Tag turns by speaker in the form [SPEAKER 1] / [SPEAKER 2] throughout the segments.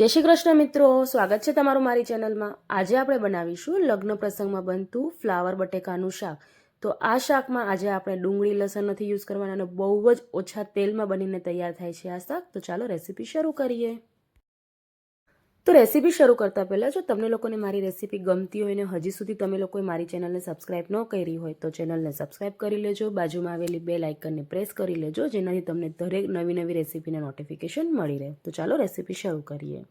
[SPEAKER 1] જય શ્રી કૃષ્ણ મિત્રો, સ્વાગત છે તમારું મારી ચેનલમાં. આજે આપણે બનાવીશું લગ્ન પ્રસંગમાં બનતું ફ્લાવર બટેકાનું શાક. તો આ શાકમાં આજે આપણે ડુંગળી, લસણ નથી યુઝ કરવાના અને બહુ જ ઓછા તેલમાં બનીને તૈયાર થાય છે આ શાક. તો ચાલો રેસીપી શરૂ કરીએ. તો રેસીપી શરૂ કરતાં પહેલાં જો તમને લોકોને મારી રેસીપી ગમતી હોય ને હજી સુધી તમે લોકોએ મારી ચેનલને સબસ્ક્રાઇબ ન કરી હોય તો ચેનલને સબસ્ક્રાઇબ કરી લેજો. બાજુમાં આવેલી બે લાઇકનને પ્રેસ કરી લેજો, જેનાથી તમને દરેક નવી નવી રેસીપીના નોટિફિકેશન મળી રહે. તો ચાલો રેસીપી શરૂ કરીએ.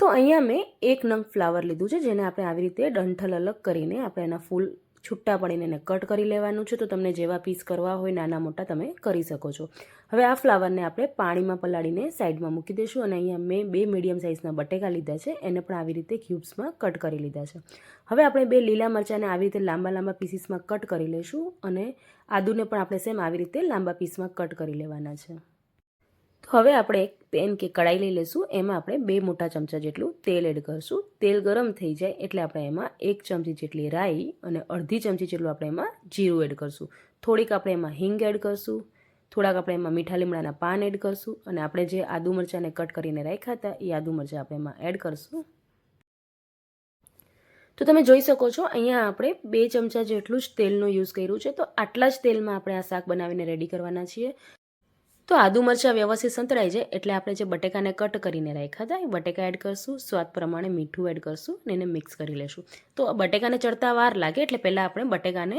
[SPEAKER 1] તો અહીંયા મેં એક નંગ ફ્લાવર લીધું છે, જેને આપણે આવી રીતે ડંઠલ અલગ કરીને આપણે એના ફૂલ છૂટા પડીને એને કટ કરી લેવાનું છે, તો તમને જેવા પીસ કરવા હોય નાના મોટા તમે કરી શકો છો. હવે આ ફ્લાવરને આપણે પાણીમાં પલાળીને સાઈડમાં મૂકી દઈશું અને અહીંયા મેં બે મીડિયમ સાઇઝના બટેકા લીધા છે, એને પણ આવી રીતે ક્યુબ્સમાં કટ કરી લીધા છે. હવે આપણે બે લીલા મરચાંને આવી રીતે લાંબા લાંબા પીસીસમાં કટ કરી લઈશું અને આદુને પણ આપણે સેમ આવી રીતે લાંબા પીસમાં કટ કરી લેવાના છે. હવે આપણે એક પેન કે કડાઈ લઈ લઈશું. એમાં આપણે બે મોટા ચમચા જેટલું તેલ એડ કરીશું. તેલ ગરમ થઈ જાય એટલે આપણે એમાં એક ચમચી જેટલી રાઈ અને અડધી ચમચી જેટલું આપણે એમાં જીરું એડ કરીશું. થોડીક આપણે એમાં હિંગ એડ કરીશું. થોડાક આપણે એમાં મીઠા લીમડાના પાન એડ કરીશું. અને આપણે જે આદુ મરચાંને કટ કરીને રાખ્યા હતા, એ આદુ મરચાં આપણે એમાં એડ કરીશું. તો તમે જોઈ શકો છો, અહીંયા આપણે બે ચમચા જેટલું જ તેલનો યુઝ કર્યું છે. તો આટલા જ તેલમાં આપણે આ શાક બનાવીને રેડી કરવાના છીએ. તો આદુ મરચાં વ્યવસ્થિત સંતળાઈ જાય એટલે આપણે જે બટેકાને કટ કરીને રાખ્યા હતા, એ બટેકા એડ કરશું, સ્વાદ પ્રમાણે મીઠું એડ કરશું અને એને મિક્સ કરી લેશું. તો બટેકાને ચડતા વાર લાગે એટલે પહેલાં આપણે બટેકાને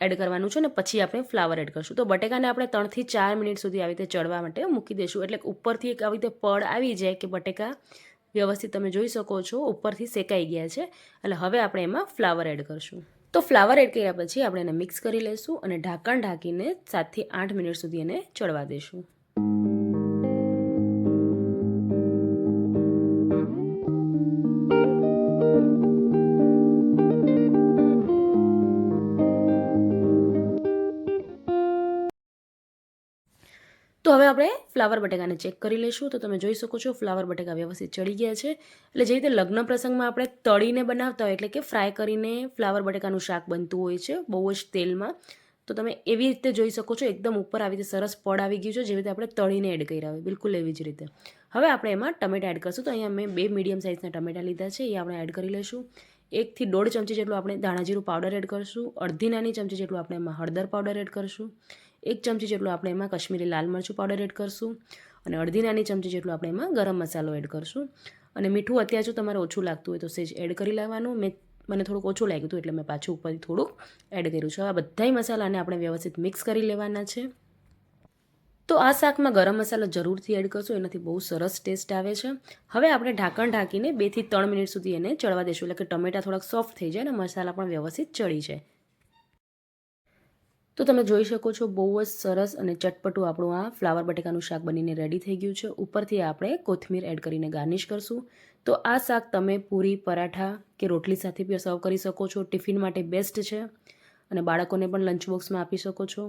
[SPEAKER 1] એડ કરવાનું છે ને પછી આપણે ફ્લાવર એડ કરશું. તો બટેકાને આપણે ત્રણથી ચાર મિનિટ સુધી આવી રીતે ચડવા માટે મૂકી દઈશું એટલે ઉપરથી એક આવી રીતે પડ આવી જાય કે બટેકા વ્યવસ્થિત તમે જોઈ શકો છો, ઉપરથી શેકાઈ ગયા છે. એટલે હવે આપણે એમાં ફ્લાવર એડ કરશું. તો ફ્લાવર એડ કર્યા પછી આપણે એને મિક્સ કરી લઈશું અને ઢાંકણ ઢાંકીને સાતથી આઠ મિનિટ સુધી એને ચડવા દઈશું તો હવે આપણે ફ્લાવર બટેકાને ચેક કરી લઈશું. તો તમે જોઈ શકો છો ફ્લાવર બટેકા વ્યવસ્થિત ચડી ગયા છે. એટલે જે રીતે લગ્ન પ્રસંગમાં આપણે તળીને બનાવતા હોય એટલે કે ફ્રાય કરીને ફ્લાવર બટેકાનું શાક બનતું હોય છે, બહુ જ તેલમાં. તો તમે એવી રીતે જોઈ શકો છો, એકદમ ઉપર આવી રીતે સરસ પડ આવી ગયું છે જેવી રીતે આપણે તળીને એડ કર્યા હોય. બિલકુલ એવી જ રીતે. હવે આપણે એમાં ટમેટા એડ કરશું. તો અહીંયા મેં બે મીડિયમ સાઇઝના ટમેટા લીધા છે, એ આપણે એડ કરી લઈશું. એકથી દોઢ ચમચી જેટલું આપણે ધાણાજીરું પાવડર એડ કરીશું. અડધી નાની ચમચી જેટલું આપણે એમાં હળદર પાવડર એડ કરીશું. એક ચમચી જેટલું આપણે એમાં કશ્મીરી લાલ મરચું પાવડર એડ કરશું અને અડધી નાની ચમચી જેટલું આપણે એમાં ગરમ મસાલો એડ કરશું. અને મીઠું અત્યારે જો તમારે ઓછું લાગતું હોય તો સેજ એડ કરી લેવાનું. મેં, મને થોડુંક ઓછું લાગ્યું હતું એટલે મેં પાછું ઉપરથી થોડુંક એડ કર્યું છે. આ બધાય મસાલાને આપણે વ્યવસ્થિત મિક્સ કરી લેવાના છે. તો આ શાકમાં ગરમ મસાલો જરૂરથી એડ કરશું, એનાથી બહુ સરસ ટેસ્ટ આવે છે. હવે આપણે ઢાંકણ ઢાંકીને બેથી ત્રણ મિનિટ સુધી એને ચડવા દઈશું એટલે કે ટમેટા થોડાક સોફ્ટ થઈ જાય અને મસાલા પણ વ્યવસ્થિત ચડી જાય. તો તમે જોઈ શકો છો બહુ જ સરસ અને ચટપટું આપણું આ ફ્લાવર બટેકાનું શાક બનીને રેડી થઈ ગયું છે. ઉપરથી આપણે કોથમીર એડ કરીને ગાર્નિશ કરશું. તો આ શાક તમે પૂરી, પરાઠા કે રોટલી સાથે પણ સર્વ કરી શકો છો. ટિફિન માટે બેસ્ટ છે. અને બાળકોને પણ લંચ બોક્સમાં આપી શકો છો.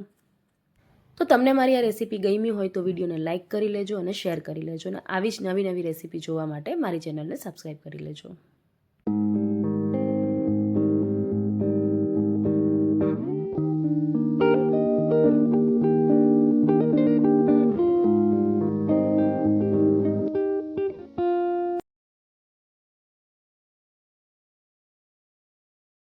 [SPEAKER 1] તો તમને મારી આ રેસીપી ગમી હોય તો વિડીયોને લાઇક કરી લેજો અને શેર કરી લેજો. અને આવી જ નવી નવી રેસીપી જોવા માટે મારી ચેનલને સબસ્ક્રાઈબ કરી લેજો.